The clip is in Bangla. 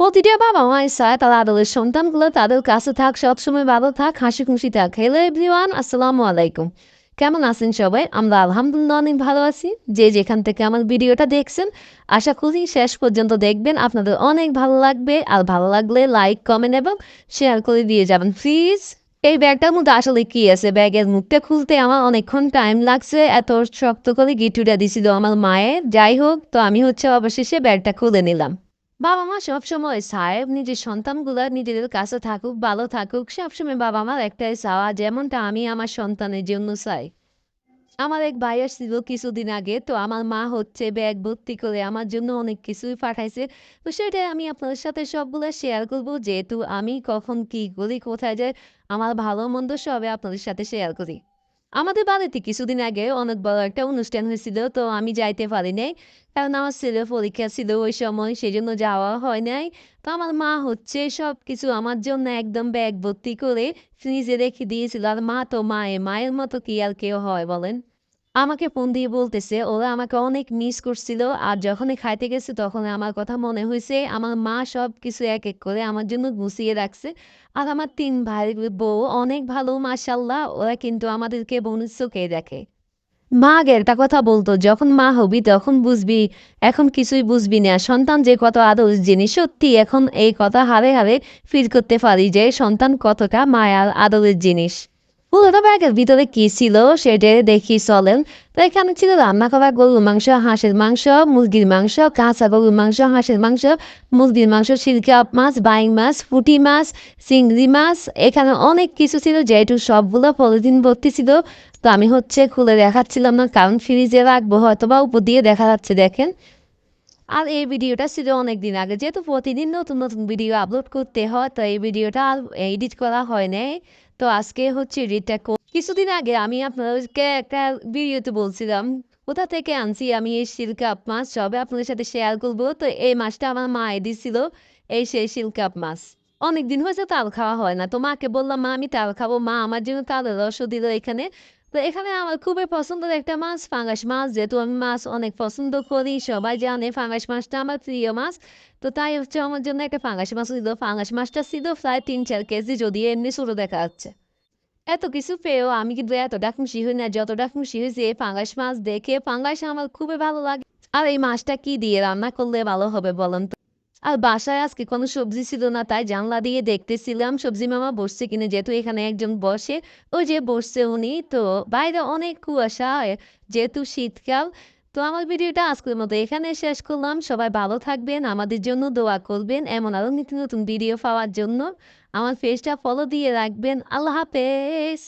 প্রতিটা বাবা মায়ের চায় তার আদরের সন্তানগুলো তাদের কাছে থাক সবসময় ভালো থাক হাসি খুশি থাক হ্যালো এভরিওয়ান আসসালামু আলাইকুম কেমন আছেন সবাই আমরা আলহামদুলিল্লাহ অনেক ভালো আছি যে যেখান থেকে আমার ভিডিওটা দেখছেন আশা করি শেষ পর্যন্ত দেখবেন আপনাদের অনেক ভালো লাগবে আর ভালো লাগলে লাইক কমেন্ট এবং শেয়ার করে দিয়ে যাবেন প্লিজ এই ব্যাগটার মধ্যে আসলে কি আছে ব্যাগের মুখটা খুলতে আমার অনেকক্ষণ টাইম লাগছে এত শক্ত করে গিটুটা দিছিল আমার মায়ের যাই হোক তো আমি হচ্ছে অবশেষে ব্যাগটা খুলে নিলাম বাবা মা সবসময় চায় নিজের সন্তানগুলো নিজেদের কাছে থাকুক, ভালো থাকুক। সবসময় বাবা মার একটাই চাওয়া, যেমনটা আমি আমার সন্তানের জন্য চাই। আমার এক ভাই আসছিল কিছুদিন আগে, তো আমার মা হচ্ছে ব্যাগ ভর্তি করে আমার জন্য অনেক কিছুই পাঠাইছে। তো সেটাই আমি আপনাদের সাথে সবগুলো শেয়ার করব, যেহেতু আমি কখন কি করি, কোথায় যাই, আমার ভালো মন্দ সবে আপনাদের সাথে শেয়ার করি। আমাদের বাড়িতে কিছুদিন আগে অনেক বড় একটা অনুষ্ঠান হয়েছিল, তো আমি যাইতে পারি নাই। কারণ আমার ছেলে পরীক্ষা ছিল ওই সময় সেই জন্য যাওয়া হয় নাই। তো আমার মা হচ্ছে সব কিছু আমার জন্য একদম ব্যাগ ভর্তি করে ফ্রিজে রেখে দিয়েছিল। আর মা তো মায়ে মায়ের মতো কি আর কেউ হয় বলেন? আমাকে ফোন দিয়ে বলতেছে, ওরা আমাকে অনেক মিস করছিল, আর যখনই খাইতে গেছে তখন আমার কথা মনে হয়েছে আমার মা সব কিছু এক এক করে আমার জন্য গুছিয়ে রাখছে, আর আমার তিন ভাই বউ অনেক ভালো মাসাল্লাহ ওরা কিন্তু আমাদেরকে বোনের চোখে দেখে। মা একটা কথা বলতো, যখন মা হবি তখন বুঝবি, এখন কিছুই বুঝবি না, সন্তান যে কত আদর জিনিস সত্যি এখন এই কথা হারে হারে ফির করতে পারি যে সন্তান কতটা মায়ার, আদরের জিনিস। পুরোটা ব্যাগের ভিতরে কি ছিল সেটা দেখি চলেন। তো এখানে ছিল রান্না করা গরুর মাংস, হাঁসের মাংস, মুরগির মাংস, কাঁচা গরুর মাংস, হাঁসের মাংস, মুরগির মাংস সিলকা মাছ, বাইং মাছ, পুঁটি মাছ, চিংড়ি মাছ, এখানে অনেক কিছু ছিল যেহেতু সবগুলো পলিথিন ভর্তি ছিল। তো আমি হচ্ছে খুলে দেখাচ্ছিলাম না, কারণ ফ্রিজে রাখব হয়তো বা উপর দিয়ে দেখা যাচ্ছে, দেখেন। আর এই ভিডিওটা ছিল অনেক দিন আগে, যেহেতু প্রতিদিন নতুন নতুন ভিডিও আপলোড করতে হয়, তো এই ভিডিওটা আর এডিট করা হয় নাই। তো আজকে হচ্ছে এডিটটা কিছুদিন আগে আমি আপনাদেরকে একটা ভিডিওতে বলছিলাম, কোথা থেকে আনছি আমি এই সিলকাপ মাছ? সবে আপনাদের সাথে শেয়ার করব। তো এই মাছটা আমার মা দিছিল, এই সেই সিলকাপ মাছ। অনেকদিন হয়েছে তাল খাওয়া হয় না। তো মাকে বললাম, মা, আমি তাল খাব। মা আমার জন্য তালের রসও দিল এখানে। তো এখানে আমার খুবই পছন্দের একটা মাছ, ফাঙ্গাস মাছ। যেহেতু আমি মাছ অনেক পছন্দ করি, সবাই জানে ফাঙ্গাস মাছটা আমার প্রিয় মাছ। তো তাই হচ্ছে আমার জন্য একটা ফাঙ্গাস মাছ ছিল। ফাঙ্গাস মাছটা ছিল প্রায় তিন চার কেজি যদি এমনি ছোটো দেখা যাচ্ছে। এত কিছু পেয়েও আমি কিন্তু এতটা খুশি হই না যতটা খুশি হয়েছি এই ফাঙ্গাস মাছ দেখে, ফাঙ্গাস আমার খুবই ভালো লাগে। আর এই মাছটা কি দিয়ে রান্না করলে ভালো হবে বলেন তো? আর বাসায় আজকে কোনো সবজি ছিল না, তাই জানলা দিয়ে দেখতেছিলাম, সবজি মামা বসছে কিনে, যেহেতু এখানে একজন বসে। ও যে বসছে উনি, তো বাইরে অনেক কুয়াশা, যেহেতু শীতকাল। তো আমার ভিডিওটা আজকের মতো এখানে শেষ করলাম। সবাই ভালো থাকবেন, আমাদের জন্য দোয়া করবেন, এমন আরও নতুন নতুন ভিডিও পাওয়ার জন্য। আমার পেজটা ফলো দিয়ে রাখবেন। আল্লাহ হাফেজ।